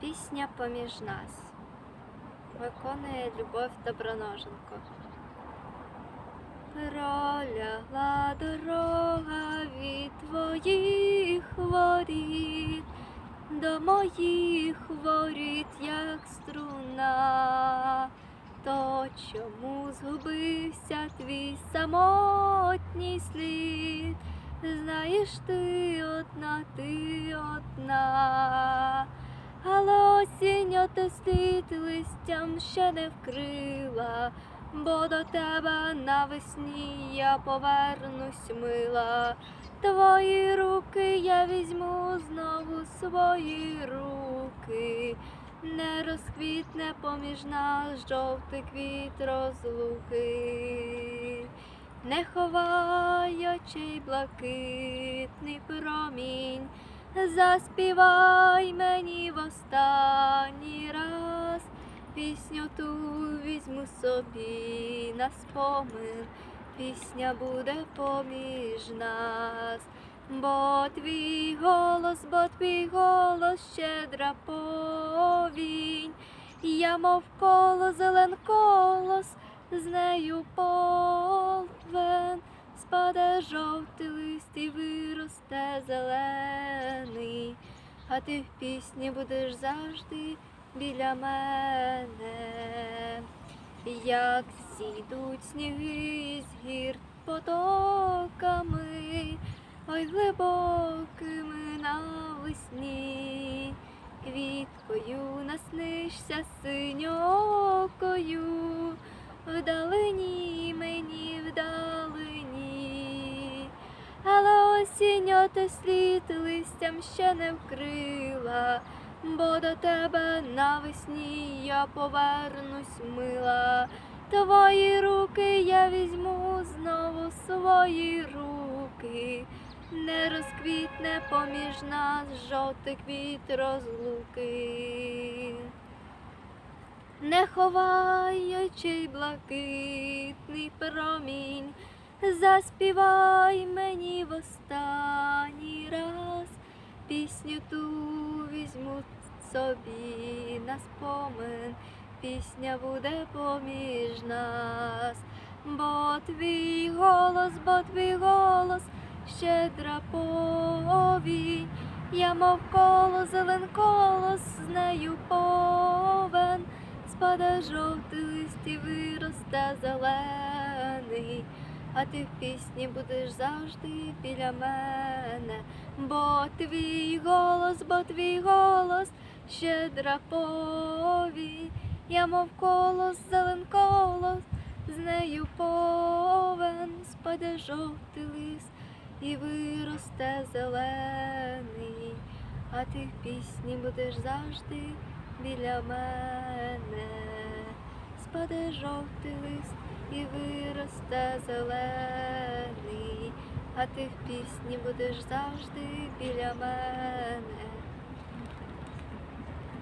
Пісня поміж нас виконує Любов Доброноженко. Пролягла дорога від твоїх воріт до моїх воріт, як струна. То чому згубився твій самотній слід? Знаєш, ти одна, ти одна. Але осінь отеслід листям ще не вкрила, бо до тебе навесні я повернусь мила. Твої руки я візьму знову свої руки, не розквітне поміж нас жовтий квіт розлуки, не ховай очей блакитний промінь. Заспівай мені в останній раз, пісню ту візьму собі на спомин, пісня буде поміж нас, бо твій голос, бо твій голос щедра повінь, я мов коло зелен колос, з нею полвен спаде жовтий лист і виросте зелений, а ти в пісні будеш завжди біля мене, як зійдуть сніги з гір потоками, ой глибокими навесні, квіткою наснишся синьокою, вдалині але осінь отеслід листям ще не вкрила, бо до тебе навесні я повернусь мила. Твої руки я візьму знову свої руки, не розквітне поміж нас жовтий квіт розлуки. Не ховай блакитний промінь, заспівай мені пісню ту візьму собі на спомин, пісня буде поміж нас, бо твій голос, бо твій голос щедра повінь, я мов коло зелен колос з нею повен. Спаде жовтий лист і зелений, а ти в пісні будеш завжди біля мене, бо твій голос, бо твій голос щедра повінь, я мов колос, зелен колос, з нею повен спаде жовтий лист і виросте зелений, а ти в пісні будеш завжди біля мене, спаде жовтий лист і виросте зелений, а ти в пісні будеш завжди біля мене.